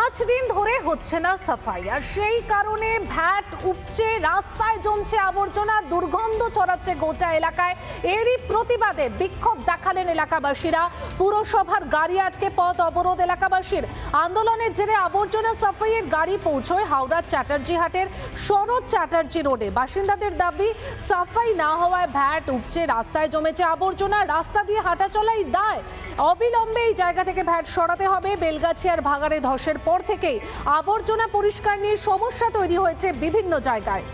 পাঁচ দিন ধরে হচ্ছে না সাফাই, আর সেই কারণে ভ্যাট উপচে, রাস্তায় জমছে আবর্জনা, দুর্গন্ধ ছড়াচ্ছে গোটা এলাকায়। এরই প্রতিবাদে বিক্ষোভ দেখালেন এলাকাবাসীরা। পুরসভার গাড়ি আজকে পথ অবরোধ এলাকাবাসীর। আন্দোলনের জেরে আবর্জনা সাফাইয়ের গাড়ি পৌঁছয় হাওড়ার চ্যাটার্জি হাটের শরৎ চ্যাটার্জি রোডে। বাসিন্দাদের দাবি, সাফাই না হওয়ায় ভ্যাট উপচে, রাস্তায় জমেছে আবর্জনা, রাস্তা দিয়ে হাঁটা চলাই দায়। অবিলম্বে এই জায়গা থেকে ভ্যাট সরাতে হবে। বেলগাছি আর ভাগাড়ে ধসের পর থেকেই আবর্জনা পরিষ্কার নিয়ে সমস্যা তৈরি হয়েছে বিভিন্ন জায়গায়।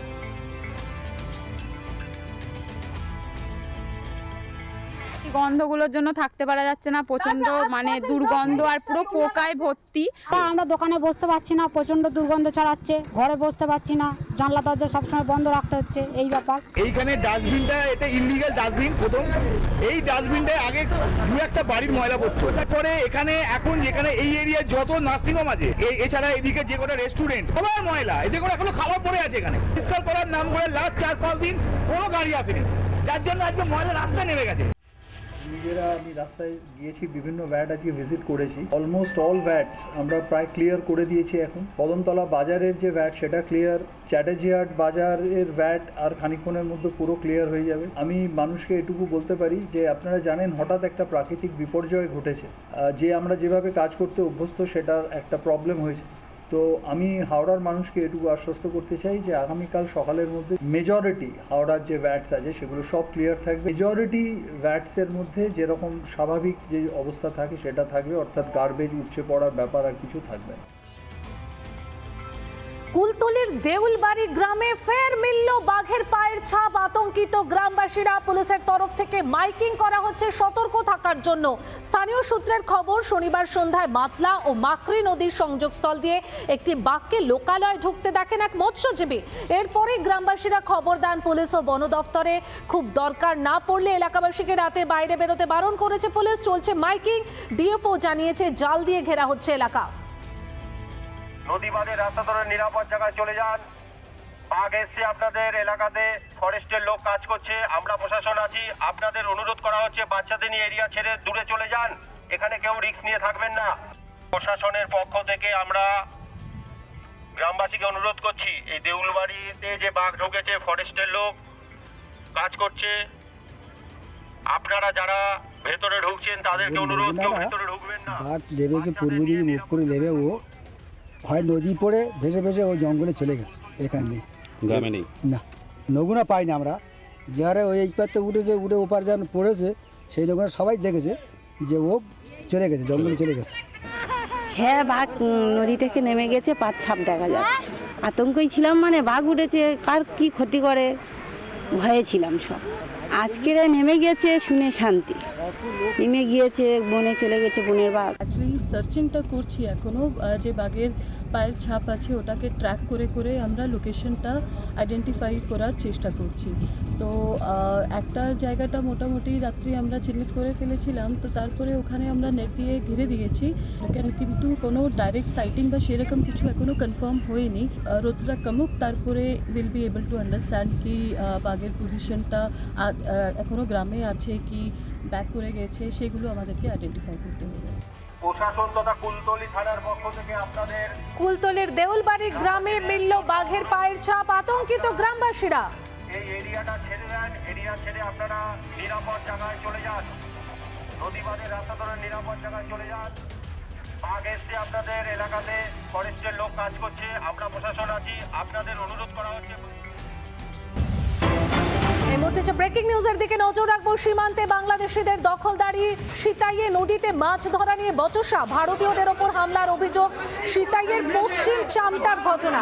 গন্ধগুলোর জন্য থাকতে পারা যাচ্ছে না প্রচণ্ড মানে দুর্গন্ধ আর পুরো পোকায় ভর্তি। তা আমরা দোকানে বসতে পারছি না প্রচণ্ড দুর্গন্ধ ছড়াচ্ছে ঘরে বসতে পারছি না জানলা দরজা সবসময় বন্ধ রাখতে হচ্ছে এই ব্যাপার। এইখানে ডাস্টবিনটা এটা ইলিগাল ডাস্টবিন প্রথম। এই ডাস্টবিনটা আগে দু একটা বাড়ির ময়লা পড়তো তারপরে এখানে এখন যেখানে এই এরিয়ায় যত নার্সিংহোম আছে এই- এছাড়া এদিকে যে কোনো রেস্টুরেন্ট সবাই ময়লা। এদিকে কোনো এখনও খাবার পড়ে আছে এখানে। পরিষ্কার করার নাম করে লাস্ট চার পাঁচ দিন কোনো গাড়ি আসেনি। যার জন্য আজকে ময়লা রাস্তায় নেমে গেছে। নিজেরা আমি রাস্তায় গিয়েছি, বিভিন্ন ভ্যাট আজকে ভিজিট করেছি। অলমোস্ট অল ভ্যাটস আমরা প্রায় ক্লিয়ার করে দিয়েছি এখন। কদমতলা বাজারের যে ভ্যাট সেটা ক্লিয়ার চ্যাটার্জিহাট বাজারের ভ্যাট আর খানিকক্ষণের মধ্যে পুরো ক্লিয়ার হয়ে যাবে। আমি মানুষকে এটুকু বলতে পারি যে, আপনারা জানেন হঠাৎ একটা প্রাকৃতিক বিপর্যয় ঘটেছে। যে আমরা যেভাবে কাজ করতে অভ্যস্ত, সেটার একটা প্রবলেম হয়েছে। তো আমি হাওড়ার মানুষকে এটুকু আশ্বস্ত করতে চাই যে আগামীকাল সকালের মধ্যে মেজরিটি হাওড়ার যে ভ্যাটস আছে সেগুলো সব ক্লিয়ার থাকবে। মেজরিটি ভ্যাটসের মধ্যে যেরকম স্বাভাবিক যে অবস্থা থাকে সেটা থাকবে, অর্থাৎ গার্বেজ উপচে পড়ার ব্যাপার আর কিছু থাকবে না। কুলতলির দেউলবাড়ি গ্রামে ফের মিলল বাঘের পায়ের ছাপ। আতঙ্কিত গ্রামবাসীরা পুলিশের তরফ থেকে মাইকিং করা হচ্ছে সতর্ক থাকার জন্য। স্থানীয় সূত্রের খবর, শনিবার সন্ধ্যায় মাতলা ও মাকড়ি নদীর সংযোগস্থল দিয়ে একটি বাঘকে লোকালয়ে ঢুকতে দেখেন এক মৎস্যজীবী। এরপরে গ্রামবাসীরা খবর দেন, পুলিশ ও বন দফতরে খুব দরকার না পড়লে এলাকাবাসীকে রাতে বাইরে বেরোতে বারণ করেছে পুলিশ। চলছে মাইকিং, ডিএফও জানিয়েছে, জাল দিয়ে ঘেরা হচ্ছে এলাকা। নদী বাঁধের রাস্তা ধরে নিরাপদ জায়গায় চলে যান। বাঘ এসছে আপনাদের এলাকাতে ফরেস্টের লোক কাজ করছে আমরা প্রশাসন আছি। আপনাদের অনুরোধ করা হচ্ছে বাচ্চাদের নিয়ে এরিয়া ছেড়ে দূরে চলে যান। এখানে কেউ রিস্ক নিয়ে থাকবেন না। প্রশাসনের পক্ষ থেকে আমরা গ্রামবাসীকে অনুরোধ করছি এই দেউলবাড়িতে যে বাঘ ঢুকেছে ফরেস্টের লোক কাজ করছে। আপনারা যারা ভেতরে ঢুকছেন তাদেরকে অনুরোধ কেউ ভেতরে ঢুকবেন না। বাঘ লেবেছে পূর্ব দিকে মুখ করে লেবে ও। হয় নদী পড়ে ভেসে ভেসে ওই জঙ্গলে চলে গেছে এখানে নেই। গ্রামে নেই? না নগুনা পাই না আমরা। যে হারে ওই এই পাতে উঠেছে উঠে ওপার যেন পড়েছে সেই নগুনা সবাই দেখেছে যে ও চলে গেছে জঙ্গলে চলে গেছে। হ্যাঁ বাঘ নদী থেকে নেমে গেছে পাঁচ ছাপ দেখা যাচ্ছে। আতঙ্কই ছিলাম মানে বাঘ উঠেছে কার কি ক্ষতি করে? ভয়ে ছিলাম সব। আজকের নেমে গেছে শুনে শান্তি। নেমে গিয়েছে বনে চলে গেছে বনের বাঘ। অ্যাকচুয়ালি সার্চিংটা করছি এখনও যে বাঘের পায়ের ছাপ আছে, ওটাকে ট্র্যাক করে করে আমরা লোকেশনটা আইডেন্টিফাই করার চেষ্টা করছি। তো একটা জায়গাটা মোটামুটি রাত্রি আমরা চিহ্নিত করে ফেলেছিলাম, তো তারপরে ওখানে আমরা নেট দিয়ে ঘিরে দিয়েছি। কেন- কিন্তু কোনো ডাইরেক্ট সাইটিং বা সেরকম কিছু এখনও কনফার্ম হয়নি। রোদটা কমুক, তারপরে will be able to understand কি বাঘের পজিশনটা এখনও গ্রামে আছে কি ব্যাক করে গেছে, সেগুলো আমাদেরকে আইডেন্টিফাই করতে হবে। প্রশাসন তথা কুলতলি থানার পক্ষ থেকে আপনাদের কুলতলির দেউলবাড়ি গ্রামে মিলল বাঘের পায়ের ছাপ আতঙ্কিত গ্রামবাসীরা। এই এরিয়াটা ছেড়ে দেন এরিয়া ছেড়ে আপনারা নিরাপদ জায়গায় চলে যান। নদী বাঁধের রাস্তা ধরে নিরাপদ জায়গায় চলে যান। বাঘ এসছে আপনাদের এলাকাতে ফরেস্টের লোক কাজ করছে। আমরা প্রশাসন আছি আপনাদের অনুরোধ করা হচ্ছে। ব্রেকিং নিউজের দিকে নজর রাখব সীমান্তে বাংলাদেশিদের দখলদারি। সিতাইয়ে নদীতে মাছ ধরা নিয়ে বচসা। ভারতীয়দের ওপর হামলার অভিযোগ, সিতাইয়ের পশ্চিম চামটার ঘটনা।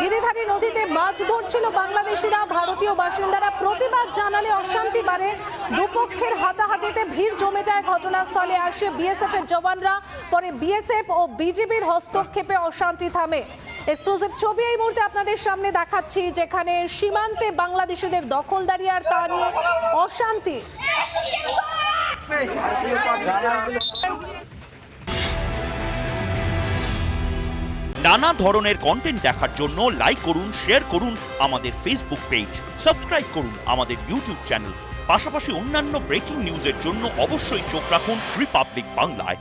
গিরিধারী নদীতে মাছ ধরছিল বাংলাদেশিরা। ভারতীয় বাসিন্দারা প্রতিবাদ জানালে অশান্তি বাড়ে। দুপক্ষের হাতাহাতিতে ভিড় জমে যায় ঘটনাস্থলে আসে বিএসএফ এর জওয়ানরা। পরে বিএসএফ ও বিজিবির হস্তক্ষেপে অশান্তি থামে। এক্সক্লুসিভ ছবি এই মুহূর্তে আপনাদের সামনে দেখাচ্ছি, যেখানে সীমান্তে বাংলাদেশিদের দখলদারি আর তা নিয়ে অশান্তি। নানা ধরনের কন্টেন্ট দেখার জন্য লাইক করুন শেয়ার করুন আমাদের ফেসবুক পেজ সাবস্ক্রাইব করুন আমাদের ইউটিউব চ্যানেল পাশাপাশি অন্যান্য ব্রেকিং নিউজের জন্য অবশ্যই চোখ রাখুন রিপাবলিক বাংলায়